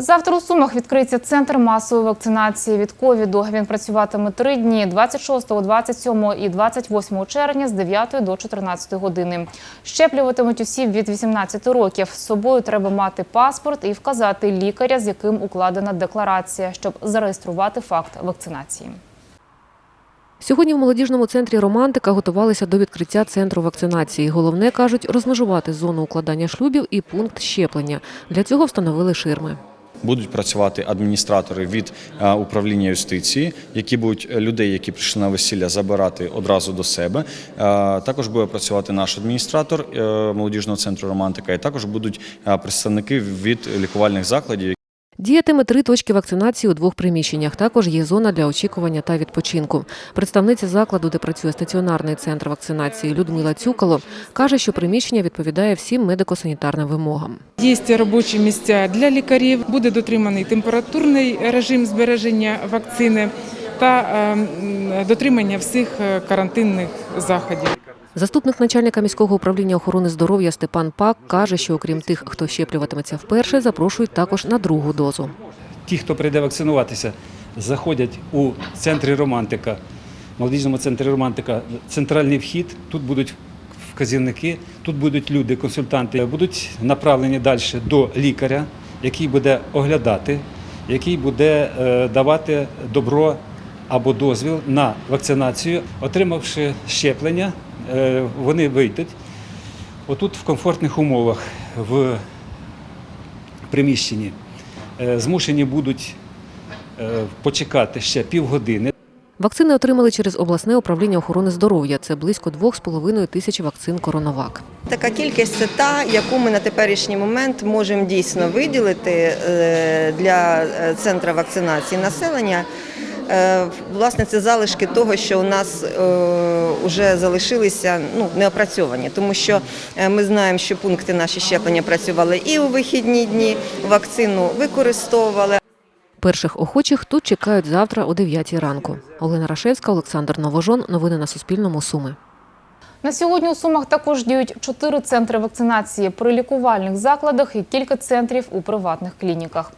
Завтра у Сумах відкриється центр масової вакцинації від ковіду. Він працюватиме три дні – 26, 27 і 28 червня з 9 до 14 години. Щеплюватимуть осіб від 18 років. З собою треба мати паспорт і вказати лікаря, з яким укладена декларація, щоб зареєструвати факт вакцинації. Сьогодні в молодіжному центрі «Романтика» готувалися до відкриття центру вакцинації. Головне, кажуть, розмежувати зону укладання шлюбів і пункт щеплення. Для цього встановили ширми. Будуть працювати адміністратори від е, управління юстиції, які будуть е, людей, які прийшли на весілля, забирати одразу до себе. Е, Також буде працювати наш адміністратор молодіжного центру Романтика, і також будуть представники від лікувальних закладів. Діятиме три точки вакцинації у двох приміщеннях. Також є зона для очікування та відпочинку. Представниця закладу, де працює стаціонарний центр вакцинації Людмила Цюкало, каже, що приміщення відповідає всім медико-санітарним вимогам. Є робочі місця для лікарів, буде дотриманий температурний режим збереження вакцини та ем, дотримання всіх е, карантинних заходів. Заступник начальника міського управління охорони здоров'я Степан Пак каже, що окрім тих, хто щеплюватиметься вперше, запрошують також на другу дозу. ті, хто прийде вакцинуватися, заходять у центрі романтика, молодіжному центрі романтика, центральний вхід. Тут будуть вказівники, тут будуть люди, консультанти, будуть направлені далі до лікаря, який буде оглядати, який буде е, давати добро або дозвіл на вакцинацію. Отримавши щеплення, е, вони вийдуть. Отут в комфортних умовах в приміщенні е, змушені будуть е, почекати ще півгодини. Вакцини отримали через обласне управління охорони здоров'я. Це близько 2,5 тисяч вакцин Коронавак. Така кількість це та, яку ми на теперішній момент можемо дійсно виділити для центру вакцинації населення. Е, Власне, це залишки того, що у нас вже залишилися ну, неопрацьовані, тому що е, ми знаємо, що пункти наші щеплення працювали і у вихідні дні, вакцину використовували. Перших охочих тут чекають завтра о 9 ранку. Олена Рашевська, Олександр Новожон. Новини на Суспільному. Суми. На сьогодні у Сумах також діють чотири центри вакцинації при лікувальних закладах і кілька центрів у приватних клініках.